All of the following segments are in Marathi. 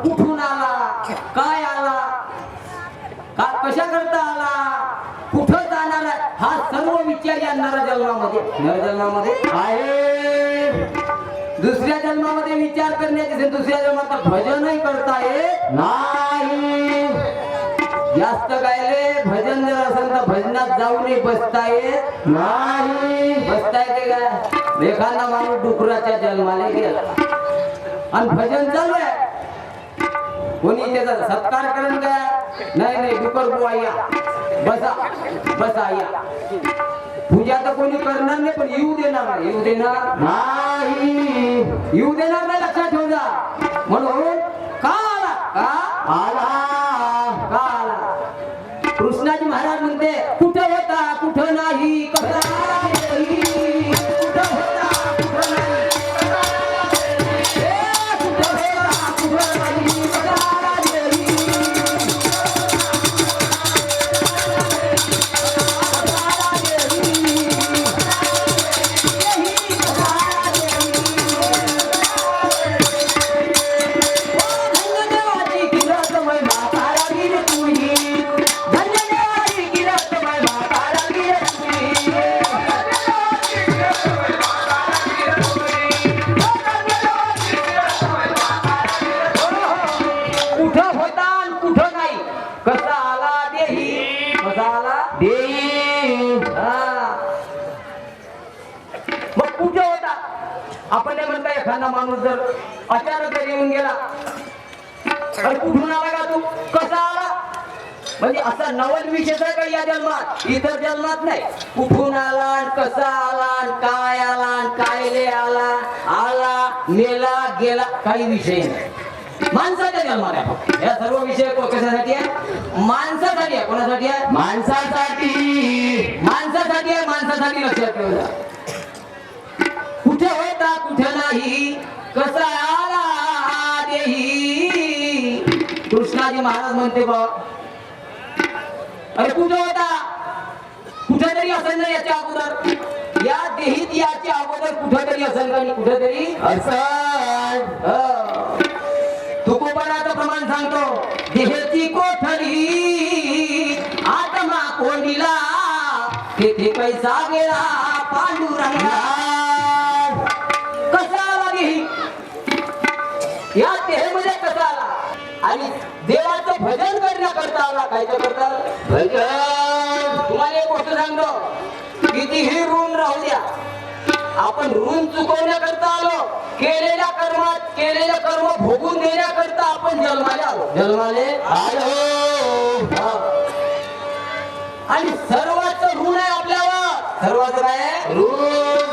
कुठून आला? काय आला? का कशा करता आला? कुठं जाणार आहे? हा सर्व विचार या जन्मामध्ये जन्मामध्ये आहे. दुसऱ्या जन्मामध्ये विचार करण्याचे दुसऱ्या जन्मात भजनही करता येत नाही. जास्त गायले भजन जर असेल तर भजनात जाऊनही बसता येत नाही. बसता येते काय? एखादा माणूस डुकराच्या जन्माला गेला. आणि भजन चालू आहे. कोणी त्याचा सत्कार करेल काय नाही नाही डुकर बुवा या बसा बसा या पूजा तर कोणी करणार नाही पण येऊ देणार नाही. येऊ देणार नाही. येऊ देणार नाही लक्षात ठेव जा. म्हणून का आला का आला. का आला कृष्णाजी महाराज म्हणते कुठं होता कुठं नाही कसा एखादा माणूस जर अचानक जर येऊन गेला अरे कुठून आला का तू? कसा आला? म्हणजे असा नवल विशेष आहे या जन्मात? इतर जन्मात नाही. कुठून आला कसा आला काय आला कायले आला? आला मेला गेला काही विषय नाही. माणसाच्या जन्मात आहे या सर्व विषय कशासाठी आहे? माणसासाठी आहे. कोणासाठी आहे? माणसासाठी. माणसासाठी आहे माणसासाठी लक्षात ठेवला कुठे होता कुठे नाही? कसा आला देही कृष्णाजी महाराज म्हणते बा अरे कुठे होता. कुठेतरी असेल ना याच्या अगोदर. या देहीत याच्या अगोदर कुठेतरी असेल का कुठेतरी असं तुकोपणाचं प्रमाण सांगतो. देहाची कोठरी आत्मा कोणीला? तेथे पैसा गेला पांडुरंगा. करता तुम्हाला एक गोष्ट सांगतो. कितीही ऋण राहू द्या आपण ऋण चुकवण्याकरता आलो केलेल्या कर्मात केलेलं कर्म भोगून देण्याकरता आपण जन्माले आलो. जन्माले आलो. आणि सर्वांचं ऋण आहे आपल्यावर. सर्वांचं काय? आहे ऋण.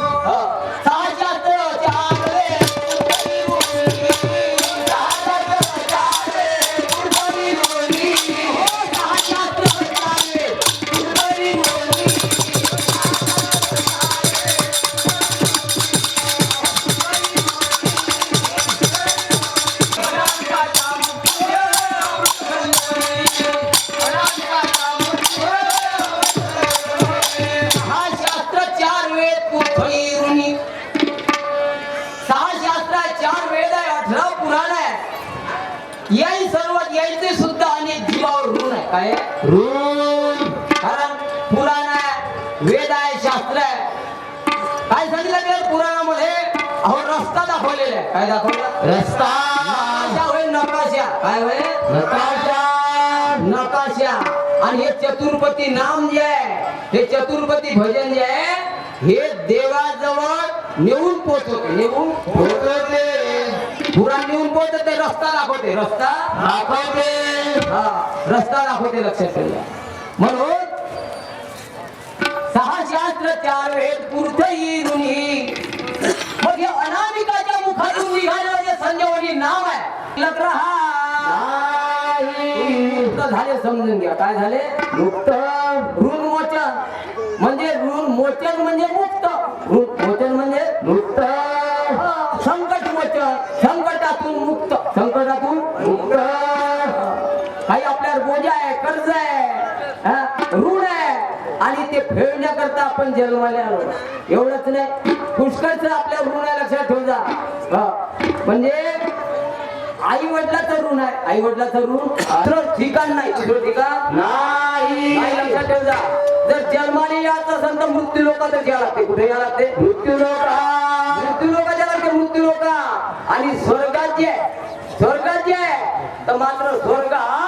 कारण पुराण आहे वेद आहे शास्त्र आहे. काय सांगितलं गेलं पुराणामध्ये? अहो रस्ता दाखवलेला आहे. काय दाखवलं? रस्ता? नकाशा होय नकाशा. काय होय नकाशा. नकाशा. आणि हे चतुर्पती नाम जे आहे हे चतुर्पती भजन जे आहे हे देवाजवळ नेऊन पोहोचवते नेऊन पोचते पुरा नेऊन पोहोचते रस्ता दाखवते रस्ता दाखवते. हा रस्ता दाखवते लक्षात म्हणून सहा शास्त्र चार वेद पुरतही ऋणी मग हे अनामिकाच्या मुखातून निघालेलं जे संजीवनी नाव आहे लग रहा झाले समजून घ्या. काय झाले? मुक्त. ऋण मोचन. म्हणजे ऋण मोचन म्हणजे मुक्त. ऋण मोचन म्हणजे मुक्त हा, संकट मोचन संकटातून मुक्त संकटातून मुक्त काही आपल्यावर ऋण आहे आणि ते फेडण्याकरता आपण जन्माला आलो. एवढंच नाही. पुष्कळच आपल्या ऋण आहे लक्षात ठेव जा हा. म्हणजे आई वडिलाचं ऋण आहे. आई वडिलाचं ऋण दुसरं ठिकाण नाही. दुसरं ठिकाण नाही. नाही लक्षात ठेव जा जर जन्माने यायचं असेल तर मृत्यू लोकातच या लागते कुठे या लागते मृत्यू लोक. मृत्यू लोकांच्या लागते मृत्यू लोका. आणि स्वर्गात जे आहे, स्वर्गात जे आहे तर मात्र स्वर्ग आज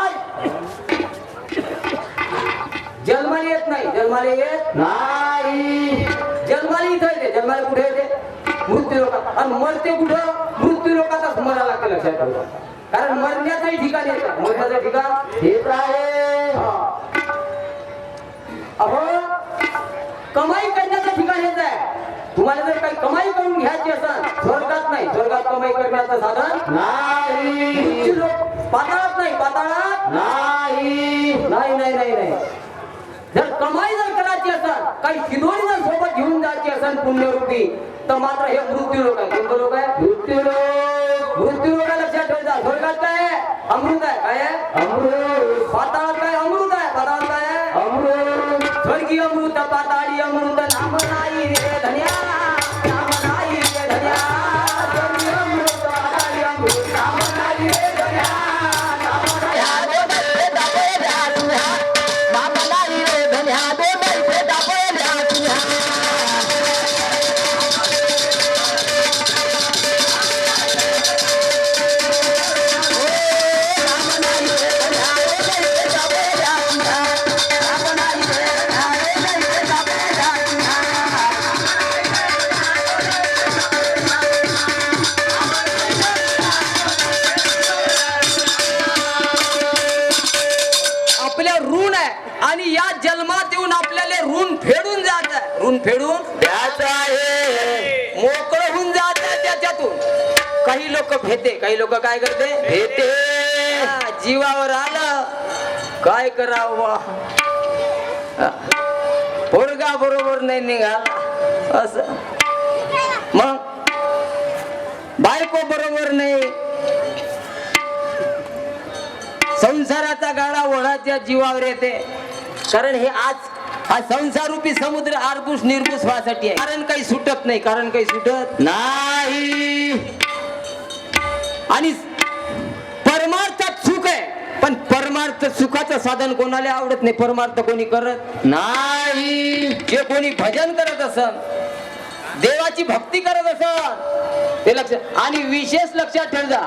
जन्माला येत नाही. जन्माला येत नाही. जन्माला इथं येते. जन्माला कुठे येते? मृत्यू लोकात. आणि मरते कुठं? मृत्यू लोकातच मरा लागतं लक्षात ठेवा. कारण मरण्याचंही ठिकाण येतं मरण्याचं ठिकाण हेच आहे अहो कमाई करण्याचं ठिकाण हेच आहे तुम्हाला जर काही कमाई करून घ्यायची असेल स्वर्गात नाही. स्वर्गात कमाई करण्याचं साधन नाही. लोक पाताळात नाही. पाताळात नाही नाही नाही नाही. जर कमाई जर करायची असेल काही शिदोरी जर सोबत घेऊन जायची असेल पुण्यरूपी तर मात्र हे मृत्यू लोक आहे. कोणतं लोक आहे? मृत्यू लोक मृत्यू लोक लक्षात ठेवायचा. स्वर्गात काय अमृत आहे. काय अमृत. पाताळात काय? अमृत आहे. पाताळात काय अमृत. स्वर्गीय अमृत पाताळी अमृत नाम मोकळं होऊन जात त्याच्यातून. काही लोक भेटे काही लोक काय करते? हा, जीवावर आलं काय करावं. पोरगा बरोबर नाही निघाला असं. मग बायको बरोबर नाही. संसाराचा गाडा ओढाच्या जीवावर येते. कारण हे आज हा संसार रूपी समुद्र आरपूस निर्पूस व्हासाठी आहे. कारण काही सुटत नाही कारण काही सुटत नाही. आणि परमार्थात सुख आहे. पण परमार्थ सुखाचं साधन कोणाला आवडत नाही? परमार्थ कोणी करत नाही. जे कोणी भजन करत असत देवाची भक्ती करत असन ते लक्ष आणि विशेष लक्षात ठेव जा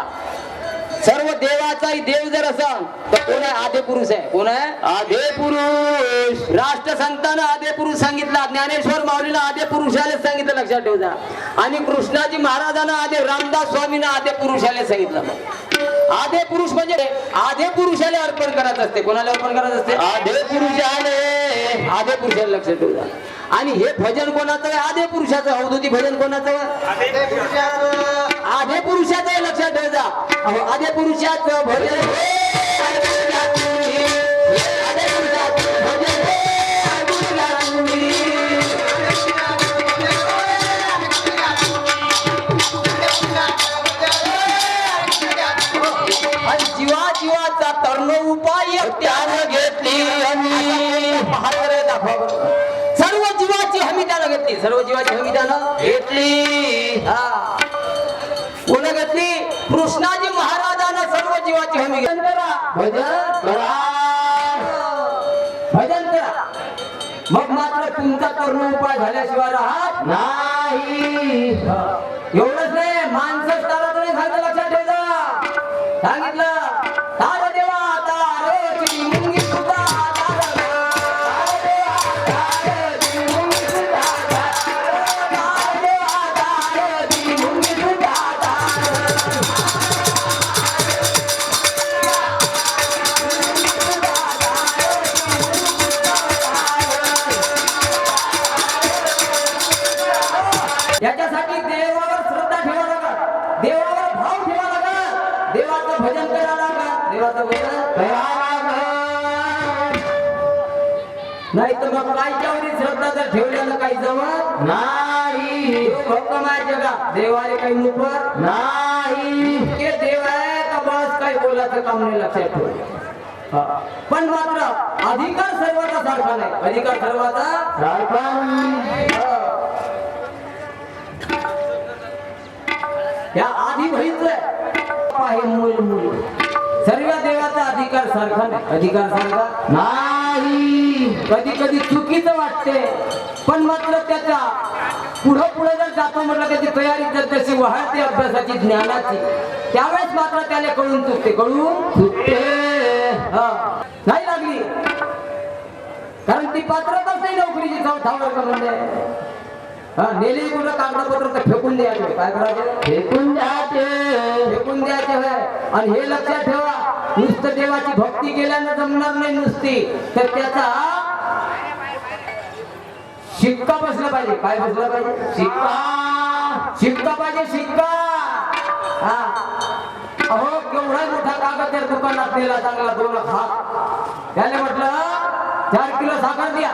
सर्व देवाचाही देव जर असन तर कोण आहे आदे पुरुष आहे? कोण आहे? आधे पुरुष. राष्ट्रसंतानं आदे पुरुष सांगितला. ज्ञानेश्वर माऊलीनं आदे पुरुषाला सांगितलं लक्षात ठेव जा आणि कृष्णाजी महाराजांना आदे रामदास स्वामीनं आदे पुरुषाला सांगितलं. आदे पुरुष म्हणजे आदे पुरुषाला अर्पण करत असते. कोणाला अर्पण करत असते? आधे पुरुषाने आदे पुरुषाला लक्षात ठेव जा आणि हे भजन कोणाचं आहे? आदे पुरुषाचं. अवधूती भजन कोणाचं आधे पुरुषाचं आहे लक्षात ठेव आधे पुरुषाचं भजन आणि जीवा जीवाचा तर्ण उपाय त्यानं घेतली हमी म्हातारे दाखवा बरं. सर्व जीवाची हमी त्यानं घेतली. सर्व जीवाची हमी त्यानं घेतली. हा. कोण घेतली कृष्णाजी महाराजानं सर्व जीवाची हमी घेतली करा भजन करा. भजन करा. मग मात्र तुमचा तरुण उपाय झाल्याशिवाय राहत नाही. एवढंच नाही माणसं तारा नाही सांगितलं लक्षात ठेवा. सांगितलं. तार नाही तर श्रद्धा जर ठेवल्यानं काही जमत नाही. भक्त आहे का देवाले काही मुखवर नाही. इतके देव आहे का बस काही बोलायचं काम नाही लक्षात ठेव पण मात्र अधिकार सर्वाचा सारखा नाही. अधिकार सर्वाचा सारखा या आधी बहीच आहे मूल मूल. सर्व देवाचा अधिकार सारखा नाही. अधिकार सारखा नाही. कधी कधी चुकीचं वाटते. पण मात्र त्याच्या पुढं पुढे जर जातो म्हटलं त्याची तयारी जर तशी वाढते अभ्यासाची ज्ञानाची त्यावेळेस मात्र त्याला कळून चुकते. कळून चुकते. हा. नाही लागली. कारण ती पात्रताच नाही नोकरीची चौथा वर्ग म्हणजे हा नेली कुठं कागदपत्र तर फेकून द्यायचे काय करायचे? फेकून जाते फेकून द्यायचे होय. आणि हे लक्षात ठेवा नुसतं देवाची भक्ती केल्यानं जमणार नाही नुसती. तर त्याचा शिक्का बसला पाहिजे. काय बसला पाहिजे? शिक्का. शिक्का पाहिजे शिक्का. हा. अहो केवढा मोठा कागद त्या दुकानात दिला चांगला दोन हात. त्याने म्हटलं चार किलो साखर द्या.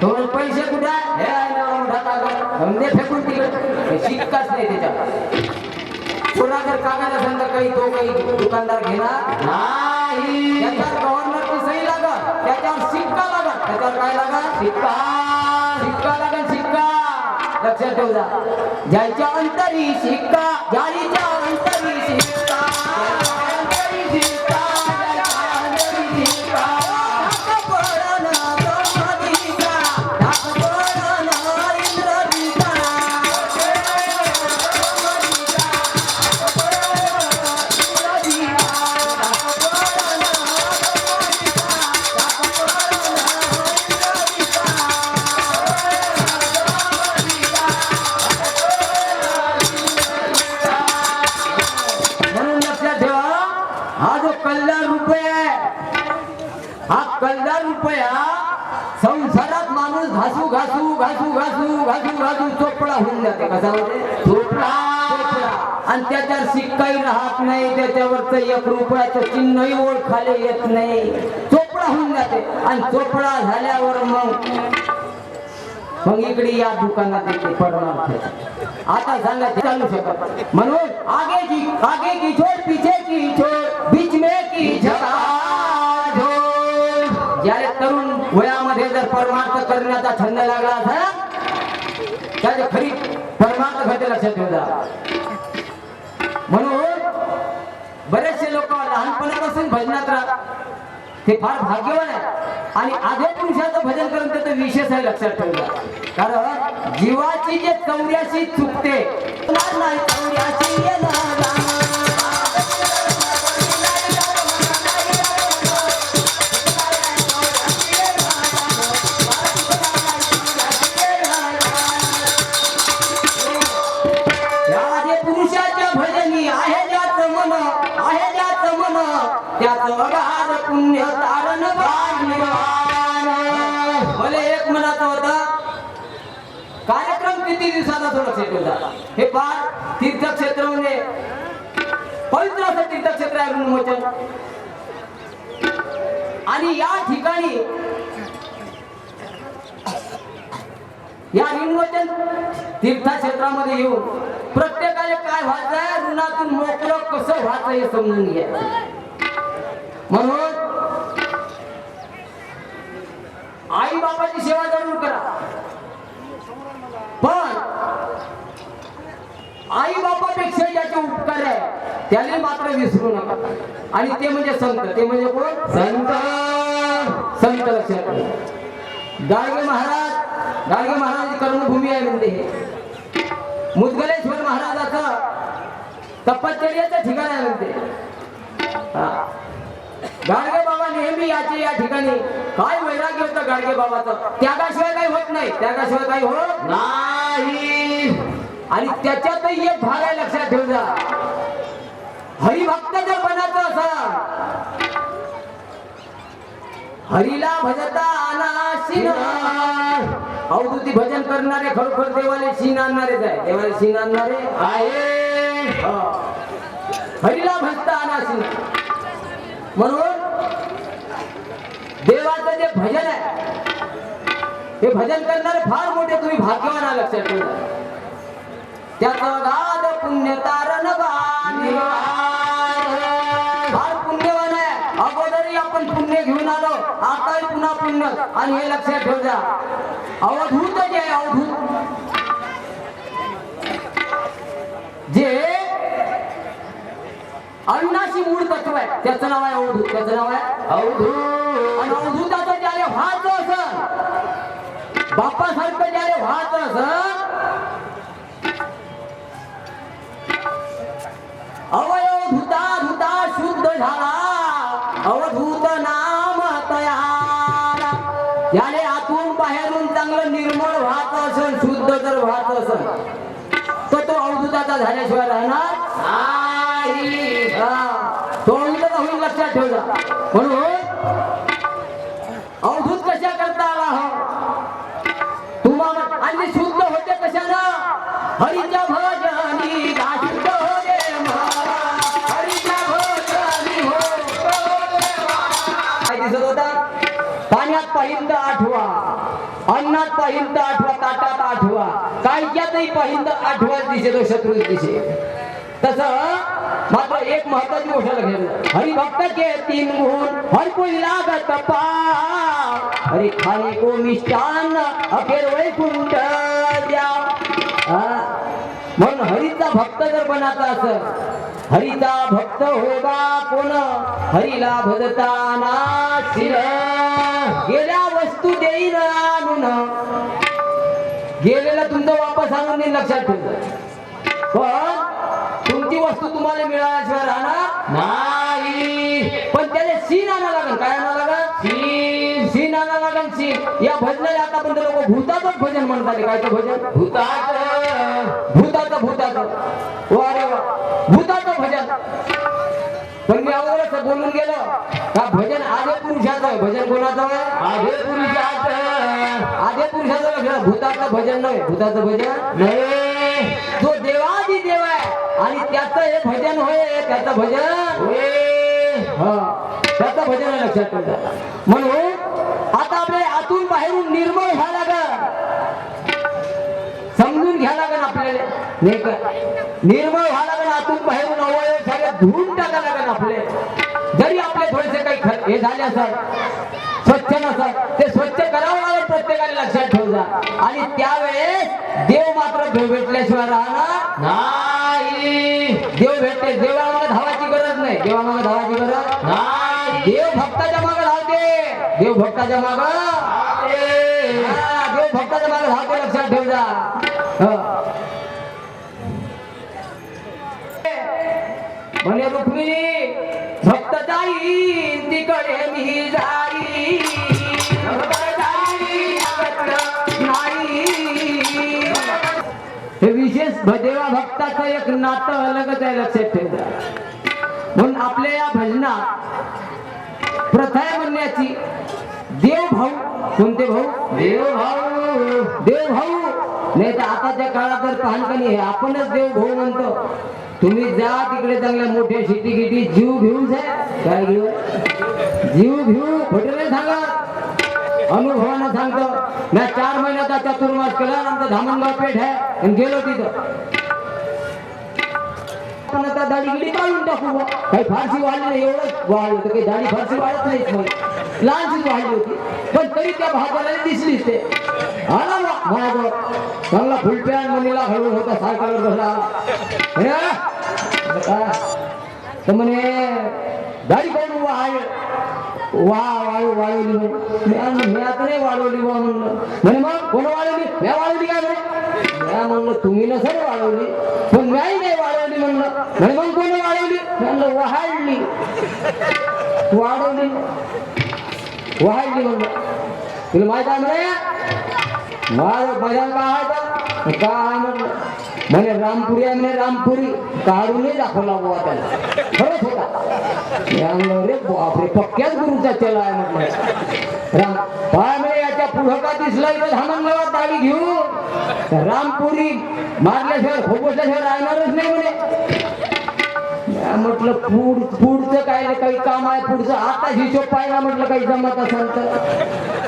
दोन पैसे कुठे हमने फेकून दिलं. हे शिक्काच नाही त्याच्या पुन्हा जर कागद असेल तर काही तो काही दुकानदार घेणार नाही. त्याच्यावर गव्हर्नरची सही लागत त्याच्यावर शिक्का लागत त्याच्यावर काय लागत शिक्का. शिक्का लागत शिक्का. लक्षात ठेवला ज्याच्या अंतरी शिक्का ज्याच्या अंतरी शिक्का. घासू घासू घासू घासू घासू चोपडा होऊन जातो कसा होते चोपडा आणि त्याच्यावर शिक्काही राहत नाही त्याच्यावरच एक रुपयाचं चिन्हही ओळखाले येत नाही. चोपडा होऊन जाते. आणि चोपडा झाल्यावर मग मग इकडे या दुकानात येते परमार्थ आता सांगा चालू शकत म्हणून आगे की आगे की छोड पीछे की छोड बीच में की झकाझोड. जर परमार्थ करण्याचा छंद लागला असा त्याचे खरी परमार्थ खाते लक्षात ठेवला म्हणून बरेचसे लोक लहानपणापासून भजनात राहतात. ते फार भाग्यवान आहे आणि आधे पुरुषाचं भजन करून त्याचं विशेष आहे लक्षात ठेवला कारण जीवाची जे चौऱ्याशी चुकते नाही चौऱ्याशी पुरुषाच्या भजनी आहे ज्याचं मन आहे ज्याचं मन. त्याच अगाध पुण्य तारण भले एक मनाचं होता. कार्यक्रम किती दिवसाचा थोडा सेट होता हे पार तीर्थक्षेत्र म्हणजे पवित्र असं तीर्थक्षेत्र आहे विमोचन आणि या ठिकाणी या विमोचन तीर्थक्षेत्रामध्ये येऊन प्रत्येकाला काय व्हायचंय? ऋणातून मोकळं कसं व्हायचं हे समजून घ्या म्हणून आई बाबाची सेवा जरूर करा. पण आई बाबापेक्षा ज्याचे उपकार आहे त्याने मात्र विसरू नका. आणि ते म्हणजे संत. ते म्हणजे कोण? संत. संत लक्षात गाडगे महाराज गाडगे महाराज कर्मभूमी आहे म्हणजे. मुदगलेश्वर महाराजाचं तपश्चर्याचं ठिकाण आहे म्हणते गाडगे बाबा नेहमी याचे या ठिकाणी. काय वैराग्य होतं गाडगे बाबाचं. त्यागाशिवाय काही होत नाही. त्यागाशिवाय काही होत नाही. आणि त्याच्यातही एक भाग आहे लक्षात ठेव जा हरिभक्त जर बनायचं असं. हरीला भजता अनाशिन अवधूती भजन करणारे खरोखर देवाले सीन आणणारेच आहे देवाले सीन आणणारे आहे. हरीला भजता अनाशिन म्हणून देवाचं जे भजन आहे हे भजन करणारे फार मोठे तुम्ही भाग्यवान आहे लक्षात ठेवा. त्याचं गाद पुण्य तारण निवा आताही पुन्हा पुण्य. आणि हे लक्षात ठेव जा अवधूत जे अवधूत. जे अविनाशी मूळ तत्व आहे त्याचं नाव आहे अवधूत. त्याचं नाव आहे अवधूत. आणि अवधूताचं ज्याने व्हायचं असं. बाप्पासारखं ज्याने व्हायचं असं. अवयव धुता धुता शुद्ध झाला. अवधूत नाम तयार. याने आतून बाहेरून चांगलं निर्मळ व्हायचं असेल शुद्ध जर व्हायचं असेल तर तो अवधूताचा झाल्याशिवाय राहणार नाही. होईल लक्षात ठेवला म्हणून अवधूत कशा करता आला हो? तुम्हाला आणि शुद्ध होते कशाला? हरीच्या आठवा. अन्नात पहिंद आठवा ताटात आठवा. कायच्यातही पहिंद आठवा दिसे तो शत्रू दिसे तस मात्र एक महत्वाची गोष्ट लक्षात हरिभक्त के तीन गुण हर कोई लागत पा हरि खाने को मिष्टान अखेर वैकुंठ द्या. म्हणून हरीचा भक्त जर बनाचा असं हरीचा भक्त होगा कोण? हरीला भजताना शिरा वस्तू देईन आणून गेलेलं तुमचं वापस आणून देईन लक्षात ठेवतो पण तुमची वस्तू तुम्हाला मिळाल्याशिवाय राहणार नाही. पण त्याने सीन आणा लागेल. काय आणा लागेल? सीन. सीन आणा लागेल सीन. या भजनाला आतापर्यंत लोक भूताचंच भजन म्हणतात काय ते भजन? भूताचं. भूताचं रे वा. भूताचं भजन. पण मी अगोदरच बोलून गेलो का भजन आदे पुरुषाचं आहे. भजन कोणाचं आहे? आधे पुरुषात आदे पुरुषाचं लक्षण भूताचं भजन नाही. भूताचं भजन नाही. जो देवादी देव आहे आणि त्याचं हे भजन होय त्याचं भजन होय. हा. त्याचं भजन लक्षात ठेवा म्हणून आता आपले आतून बाहेरून निर्मळ व्हायला लागल. समजून घ्या लागेल आपल्याला. निर्मळ व्हायला लागेल आतून बाहेरून सगळे धुवून टाका लागेल आपले. जरी आपले थोडेसे काही हे झाले असत स्वच्छ नसत ते स्वच्छ करावं लागेल प्रत्येकाने लक्षात ठेवजा आणि त्यावेळेस देव मात्र देव भेटल्याशिवाय राहणार नाही. देव भेटते देवामागे धावाची गरज नाही. देवामागे धावाची गरज नाही. देव भक्ताच्या मागे धावते. देव भक्ताच्या मागे देव भक्ताच्या मागे धावते लक्षात ठेवू जा. म्हणे रुक्मिणी भक्त जाई तिकडे मी जाई. हे विशेष भ- देवा भक्ताचं एक नातं अलगच आहे लक्षात ठेवा म्हणून आपल्या या भजनात प्रथा म्हणण्याची देव भाऊ कोणते भाऊ? देव भाऊ. देव भाऊ. नाही तर आताच्या काळात जर पाहण कमी आहे आपणच देव भाऊ म्हणतो. तुम्ही जा तिकडे चांगल्या मोठ्या शेती गिटी जीव घेऊन जा. काय घेऊ? जीव घेऊ. खोटे सांगा. सांगत अनुभवानं सांगतो. मी चार महिन्याचा चतुर्मास केला. आमचं धामणगाव पेठ आहे. आणि गेलो तिथं. पण आता दाढी गिडी काढून टाकू काही फारशी वाढली नाही. एवढंच वाढलं होतं. काही दाढी फारशी वाढत नाही मग. लहानशीच वाढली होती. पण तरी त्या भागाला दिसली ते. आला बा माझ्याजवळ चांगला फुलप्यान मनीला घालून होता सायकलवर बसला. म्हणे, तर म्हणे दाढी काढून वाढ वा वाळू वाळवली म्हणे मी आता नाही वाढवली बा म्हणलं म्हणे मग कोण वाढवली म्या वाढवली काय म्हणे? म्हणलं तुम्ही नसेल वाढवली पण म्याही नाही वाढवली म्हणलं. म्हणे मग कोण वाढवली म्हणलं वाढली वाढवली वाढली म्हणलं तुला माहीत आहे म्हणे? माझं बजान काय आहे तर? काय म्हणे? रामपुरी आहे म्हणे रामपुरी. काढूनही दाखवला बुवा त्याला. खरंच होता. रे बापरे पक्क्याच गुरुचा चला आहे म्हटलं. राम काय म्हणे याच्या पुढं का दिसला इथं? धामणगावात गाडी घेऊन. रामपुरी मारल्याशिवाय खोपसल्याशिवाय राहणारच नाही म्हणे. म्हटलं पुढ पुढचं काय काही काम आहे पुढचं आता हिशोब पाहिला म्हटलं काही जमत असेल तर.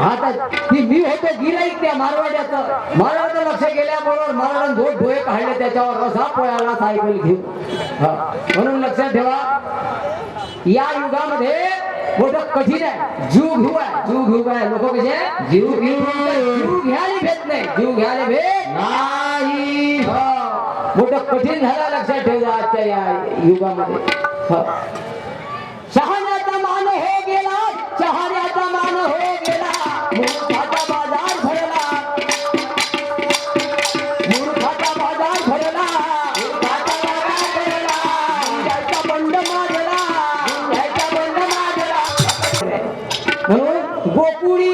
आता ती मी होतो गिराईक त्या मारवाड्याचं. मारवाड्याचं लक्ष गेल्याबरोबर मारवाड्यानं दोन डोळे काढले त्याच्यावर रसा पोळ्याला सायकल घेऊन. हा. म्हणून लक्षात ठेवा या युगामध्ये मोठं कठीण आहे. जीव घेऊ आहे जीव घेऊ काय? लोक कसे जीव घेऊ जीव घ्यायला भेट नाही. जीव घ्यायला भेट नाही. मोठं कठीण झाला लक्षात ठेवा आजच्या या युगामध्ये? हा. शहाण्याचा मान हो गेला शहाण्याचा मान हो गेला. मूर्खाचा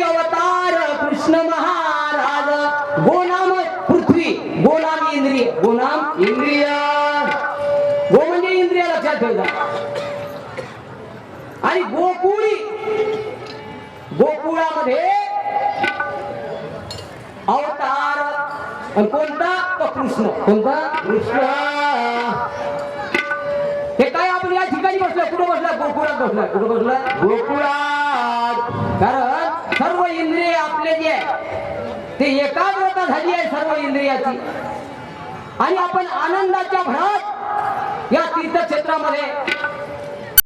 अवतार कृष्ण महाराज गोना गुणाम इंद्रिया. इंद्रिय गो म्हणजे इंद्रिय लक्षात ठेवता आणि गोकुळी गोकुळामध्ये अवतार. कोणता? तो कृष्ण. कोणता? कृष्ण. हे काय आपण या ठिकाणी बसलो कुठं बसलाय? गोकुळात बसला कुठं बसलाय? गोकुळात. कारण सर्व इंद्रिय आपले जे आहे ते एकाग्रता झाली आहे सर्व इंद्रियाची. आणि आपण आनंदाच्या भरात या तीर्थक्षेत्रामध्ये